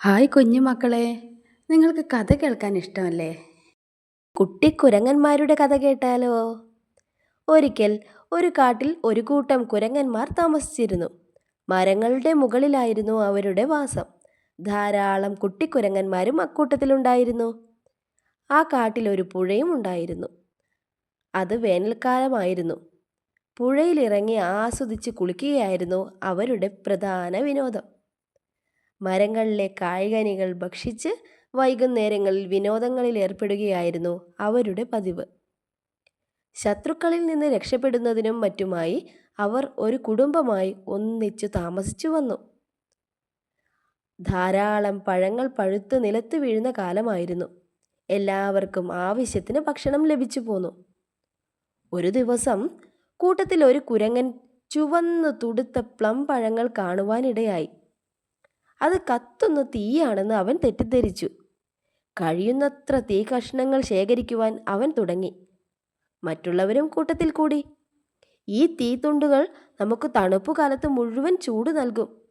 Hi കുഞ്ഞു മക്കളെ. നിങ്ങൾക്ക് കഥ കേൾക്കാൻ ഇഷ്ടമല്ലേ? കുട്ടി കുരങ്ങന്മാരുടെ കഥ കേട്ടാലോ? ഒരിക്കൽ ഒരു കാട്ടിൽ ഒരു കൂട്ടം കുരങ്ങന്മാർ താമസിച്ചിരുന്നു. മരങ്ങളുടെ മുകളിലായിരുന്നു അവരുടെ വാസം. ധാരാളം കുട്ടിക്കുരങ്ങന്മാരും അക്കൂട്ടത്തിലുണ്ടായിരുന്നു. ആ കാട്ടിൽ ഒരു പുഴയും ഉണ്ടായിരുന്നു. അത് വേനൽക്കാലമായിരുന്നു. പുഴയിലിറങ്ങി ആസ്വദിച്ച് കുളിക്കുകയായിരുന്നു അവരുടെ പ്രധാന വിനോദം. മരങ്ങളിലെ കായ്കനികൾ ഭക്ഷിച്ച് വൈകുന്നേരങ്ങളിൽ വിനോദങ്ങളിൽ ഏർപ്പെടുകയായിരുന്നു അവരുടെ പതിവ്. ശത്രുക്കളിൽ നിന്ന് രക്ഷപ്പെടുന്നതിനും മറ്റുമായി അവർ ഒരു കുടുംബമായി ഒന്നിച്ചു താമസിച്ചു വന്നു. ധാരാളം പഴങ്ങൾ പഴുത്ത് നിലത്ത് വീഴുന്ന കാലമായിരുന്നു. എല്ലാവർക്കും ആവശ്യത്തിന് ഭക്ഷണം ലഭിച്ചു പോന്നു. ഒരു ദിവസം കൂട്ടത്തിൽ ഒരു കുരങ്ങൻ ചുവന്നു തുടുത്ത പ്ലം പഴങ്ങൾ കാണുവാനിടയായി. അത് കത്തുന്ന തീയാണെന്ന് അവൻ തെറ്റിദ്ധരിച്ചു. കഴിയുന്നത്ര തീ കഷ്ണങ്ങൾ ശേഖരിക്കുവാൻ അവൻ തുടങ്ങി. മറ്റുള്ളവരും കൂട്ടത്തിൽ കൂടി. ഈ തീത്തുണ്ടുകൾ നമുക്ക് തണുപ്പ് കാലത്ത് മുഴുവൻ ചൂട് നൽകും.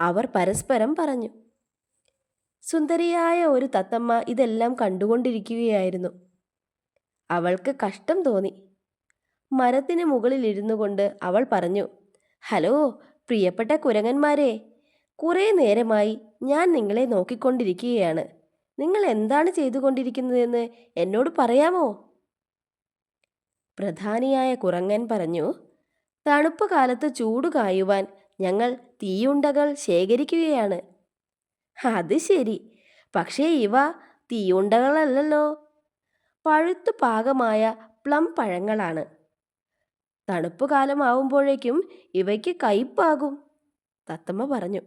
അവർ പരസ്പരം പറഞ്ഞു. സുന്ദരിയായ ഒരു തത്തമ്മ ഇതെല്ലാം കണ്ടുകൊണ്ടിരിക്കുകയായിരുന്നു. അവൾക്ക് കഷ്ടം തോന്നി. മരത്തിന് മുകളിൽ ഇരുന്നു കൊണ്ട് അവൾ പറഞ്ഞു ഹലോ പ്രിയപ്പെട്ട കുരങ്ങന്മാരെ കുറേ നേരമായി ഞാൻ നിങ്ങളെ നോക്കിക്കൊണ്ടിരിക്കുകയാണ്. നിങ്ങൾ എന്താണ് ചെയ്തുകൊണ്ടിരിക്കുന്നതെന്ന് എന്നോട് പറയാമോ? പ്രധാനിയായ കുറങ്ങൻ പറഞ്ഞു തണുപ്പ് കാലത്ത് ചൂട് കായുവാൻ ഞങ്ങൾ തീയുണ്ടകൾ ശേഖരിക്കുകയാണ്. അത് ശരി. പക്ഷേ ഇവ തീയുണ്ടകളല്ലല്ലോ. പഴുത്തു പാകമായ പ്ലം പഴങ്ങളാണ്. തണുപ്പ് കാലമാവുമ്പോഴേക്കും ഇവയ്ക്ക് കയ്പാകും തത്തമ്മ പറഞ്ഞു.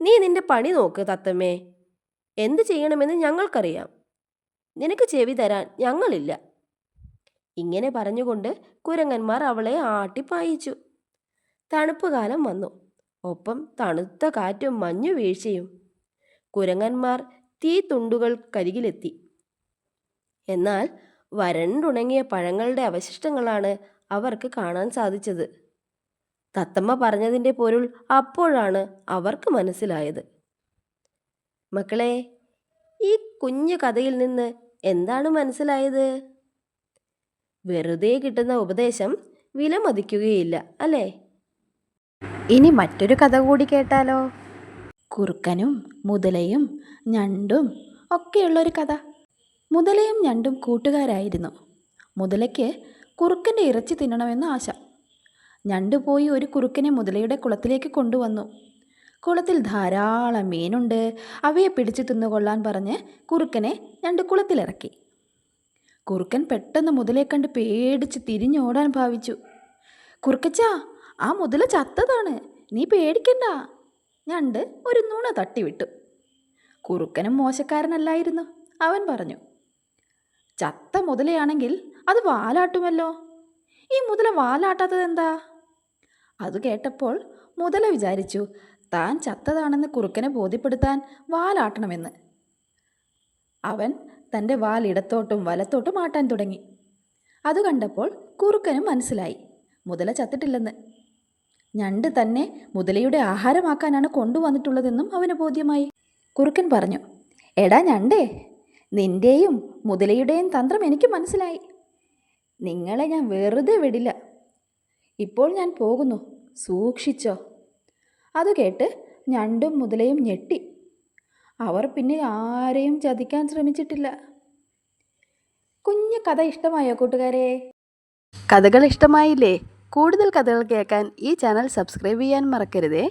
നീ നിന്റെ പണി നോക്ക് തത്തമ്മേ. എന്ത് ചെയ്യണമെന്ന് ഞങ്ങൾക്കറിയാം. നിനക്ക് ചെവി തരാൻ ഞങ്ങളില്ല. ഇങ്ങനെ പറഞ്ഞുകൊണ്ട് കുരങ്ങന്മാർ അവളെ ആട്ടിപ്പായിച്ചു തണുപ്പ് കാലം വന്നു. ഒപ്പം തണുത്ത കാറ്റും മഞ്ഞു വീഴ്ചയും. കുരങ്ങന്മാർ തീ തുണ്ടുകൾ കരികിലെത്തി എന്നാൽ വരണ്ടുണങ്ങിയ പഴങ്ങളുടെ അവശിഷ്ടങ്ങളാണ് അവർക്ക് കാണാൻ സാധിച്ചത്. തത്തമ്മ പറഞ്ഞതിന്റെ പൊരുൾ അപ്പോഴാണ് അവർക്ക് മനസ്സിലായത്. മക്കളെ ഈ കുഞ്ഞു കഥയിൽ നിന്ന് എന്താണ് മനസ്സിലായത്? വെറുതെ കിട്ടുന്ന ഉപദേശം വിലമതിക്കുകയില്ല അല്ലേ? ഇനി മറ്റൊരു കഥ കൂടി കേട്ടാലോ? കുറുക്കനും മുതലയും ഞണ്ടും ഒക്കെയുള്ളൊരു കഥ. മുതലയും ഞണ്ടും കൂട്ടുകാരായിരുന്നു. മുതലയ്ക്ക് കുറുക്കന്റെ ഇറച്ചി തിന്നണമെന്ന് ആശ. ഞണ്ട് പോയി ഒരു കുറുക്കനെ മുതലയുടെ കുളത്തിലേക്ക് കൊണ്ടുവന്നു. കുളത്തിൽ ധാരാളം മീനുണ്ട്. അവയെ പിടിച്ചു തിന്നുകൊള്ളാൻ പറഞ്ഞ് കുറുക്കനെ ഞണ്ട് കുളത്തിലിറക്കി. കുറുക്കൻ പെട്ടെന്ന് മുതലയെ കണ്ട് പേടിച്ച് തിരിഞ്ഞോടാൻ ഭാവിച്ചു. കുറുക്കച്ചാ ആ മുതല ചത്തതാണ്. നീ പേടിക്കണ്ട. ഞണ്ട് ഒരു നുണ തട്ടിവിട്ടു. കുറുക്കനും മോശക്കാരനല്ലായിരുന്നു. അവൻ പറഞ്ഞു ചത്ത മുതലയാണെങ്കിൽ അത് വാലാട്ടുമല്ലോ. ഈ മുതല വാലാട്ടാത്തത് എന്താ? അത് കേട്ടപ്പോൾ മുതല വിചാരിച്ചു താൻ ചത്തതാണെന്ന് കുറുക്കനെ ബോധ്യപ്പെടുത്താൻ വാലാട്ടണമെന്ന്. അവൻ തന്റെ വാൽ ഇടത്തോട്ടും വലത്തോട്ടും ആട്ടാൻ തുടങ്ങി. അത് കണ്ടപ്പോൾ കുറുക്കനും മനസ്സിലായി മുതല ചത്തിട്ടില്ലെന്ന്. ഞണ്ട് തന്നെ മുതലയുടെ ആഹാരമാക്കാനാണ് കൊണ്ടുവന്നിട്ടുള്ളതെന്നും അവന് ബോധ്യമായി. കുറുക്കൻ പറഞ്ഞു എടാ ഞണ്ടേ നിന്റെയും മുതലയുടെയും തന്ത്രം എനിക്ക് മനസ്സിലായി. നിങ്ങളെ ഞാൻ വെറുതെ വിടില്ല. ഇപ്പോൾ ഞാൻ പോകുന്നു. സൂക്ഷിച്ചോ. അത് കേട്ട് ഞണ്ടും മുതലയും ഞെട്ടി. അവർ പിന്നെ ആരെയും ചതിക്കാൻ ശ്രമിച്ചിട്ടില്ല. കുഞ്ഞു കഥ ഇഷ്ടമായോ കൂട്ടുകാരെ? കഥകൾ ഇഷ്ടമായില്ലേ? കൂടുതൽ കഥകൾ കേൾക്കാൻ ഈ ചാനൽ സബ്സ്ക്രൈബ് ചെയ്യാൻ മറക്കരുതേ.